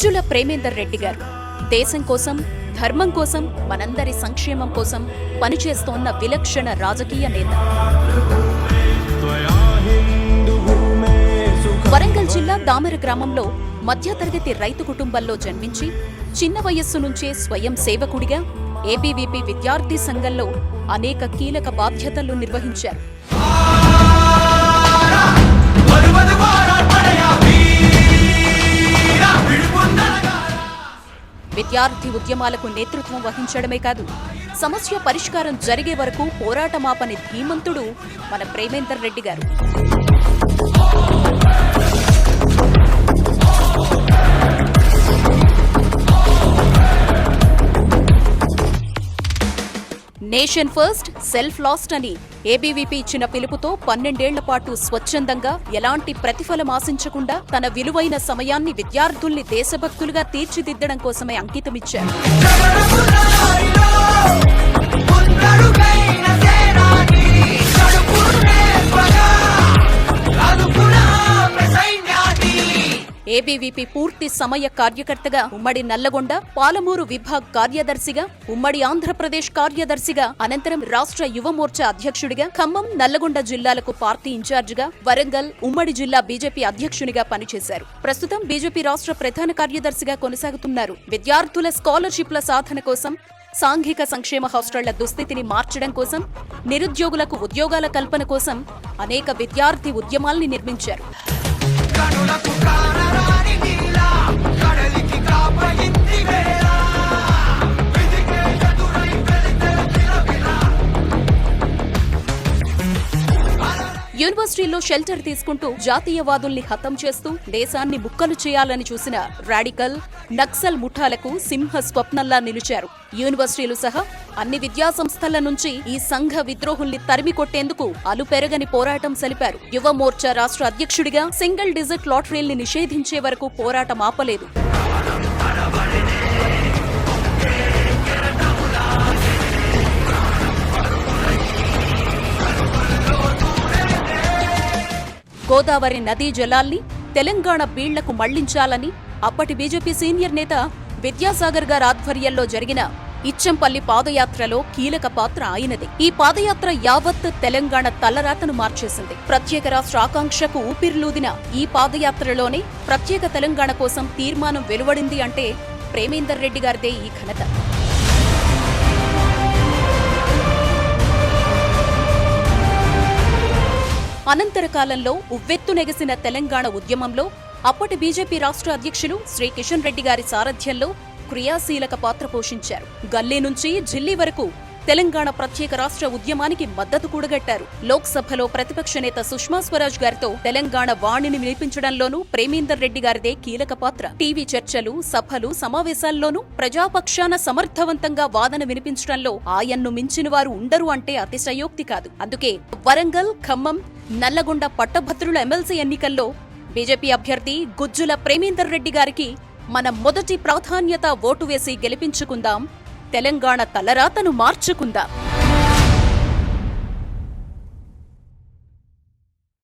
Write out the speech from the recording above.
అర్జుల ప్రేమేందర్ రెడ్డి గారు. దేశం కోసం ధర్మం కోసం మనందరి సంక్షేమం కోసం పనిచేస్తోన్న విలక్షణ రాజకీయ నేత. వరంగల్ జిల్లా దామెర గ్రామంలో మధ్యతరగతి రైతు కుటుంబంలో జన్మించి చిన్న వయస్సు నుంచే స్వయం సేవకుడిగా ఏబీవీపీ విద్యార్థి సంఘంలో అనేక కీలక బాధ్యతలు నిర్వహించారు. విద్యార్థి ఉద్యమాలకు నేతృత్వం వహించడమే కాదు సమస్య పరిష్కారం జరిగే వరకు పోరాటమాపని ధీమంతుడు మన ప్రేమేందర్ రెడ్డి గారు. నేషన్ ఫస్ట్ సెల్ఫ్ లాస్ట్ అని ఏబీవీపీ ఇచ్చిన పిలుపుతో పన్నెండేళ్ళ పాటు స్వచ్ఛందంగా ఎలాంటి ప్రతిఫలం ఆశించకుండా తన విలువైన సమయాన్ని విద్యార్థుల్ని దేశభక్తులుగా తీర్చిదిద్దడం కోసమే అంకితమిచ్చారు. ఏబీవీపీ పూర్తి సమయ కార్యకర్తగా ఉమ్మడి నల్లగొండ పాలమూరు విభాగ్ కార్యదర్శిగా ఉమ్మడి ఆంధ్రప్రదేశ్ కార్యదర్శిగా అనంతరం రాష్ట్ర యువమోర్చా అధ్యక్షుడిగా ఖమ్మం నల్లగొండ జిల్లాలకు పార్టీ ఇన్ఛార్జిగా వరంగల్ ఉమ్మడి జిల్లా బీజేపీ అధ్యక్షునిగా పనిచేశారు. ప్రస్తుతం బీజేపీ రాష్ట్ర ప్రధాన కార్యదర్శిగా కొనసాగుతున్నారు. విద్యార్థుల స్కాలర్షిప్ల సాధన కోసం సాంఘిక సంక్షేమ హాస్టళ్ళ దుస్థితిని మార్చడం కోసం నిరుద్యోగులకు ఉద్యోగాల కల్పన కోసం అనేక విద్యార్థి ఉద్యమాల్ని నిర్మించారు. యూనివర్సిటీల్లో షెల్టర్ తీసుకుంటూ జాతీయవాదుల్ని హతం చేస్తూ దేశాన్ని ముక్కలు చేయాలని చూసిన రాడికల్ నక్సల్ ముఠాలకు సింహ స్వప్నంలా నిలిచారు. యూనివర్సిటీలు సహా అన్ని విద్యా సంస్థల నుంచి ఈ సంఘ విద్రోహుల్ని తరిమి కొట్టేందుకు అలుపెరగని పోరాటం సలిపారు. యువ మోర్చా రాష్ట్ర అధ్యక్షుడిగా సింగిల్ డిజిట్ లాటరీల్ని నిషేధించే వరకు పోరాటం ఆపలేదు. గోదావరి నదీ జలాల్ని తెలంగాణ బీళ్ళకు మళ్ళించాలని అప్పటి బీజేపీ సీనియర్ నేత విద్యాసాగర్ గారి ఆధ్వర్యంలో జరిగిన ఇచ్చంపల్లి పాదయాత్రలో కీలక పాత్ర ఆయనది. ఈ పాదయాత్ర యావత్ తెలంగాణ తలరాతను మార్చేసింది. ప్రత్యేక రాష్ట్ర ఆకాంక్షకు ఊపిరిలూదిన ఈ పాదయాత్రలోనే ప్రత్యేక తెలంగాణ కోసం తీర్మానం వెలువడింది అంటే ప్రేమేందర్ రెడ్డి గారిదే ఈ ఘనత. అనంతర కాలంలో ఉవ్వెత్తునెగసిన తెలంగాణ ఉద్యమంలో అప్పటి బీజేపీ రాష్ట్ర అధ్యక్షులు శ్రీ కిషన్ రెడ్డి గారి సారథ్యంలో క్రియాశీలక పాత్ర పోషించారు. గల్లీ నుంచి ఢిల్లీ వరకు తెలంగాణ ప్రత్యేక రాష్ట్ర ఉద్యమానికి మద్దతు కూడగట్టారు. లోక్సభలో ప్రతిపక్ష నేత సుష్మా స్వరాజ్ గారితో తెలంగాణ వాణిని వినిపించడంలోనూ ప్రేమేందర్ రెడ్డి గారిదే కీలక పాత్ర. టీవీ చర్చలు సభలు సమావేశాల్లోనూ ప్రజాపక్షాన సమర్థవంతంగా వాదన వినిపించడంలో ఆయన్ను మించిన వారు ఉండరు అంటే అతిశయోక్తి కాదు. అందుకే వరంగల్ ఖమ్మం నల్లగొండ పట్టభద్రుల ఎమ్మెల్సీ ఎన్నికల్లో బీజేపీ అభ్యర్థి గుజ్జుల ప్రేమేందర్ రెడ్డి గారికి మన మొదటి ప్రాధాన్యత ఓటు వేసి గెలిపించుకుందాం. తెలంగాణ తలరాతను మార్చుకుందాం.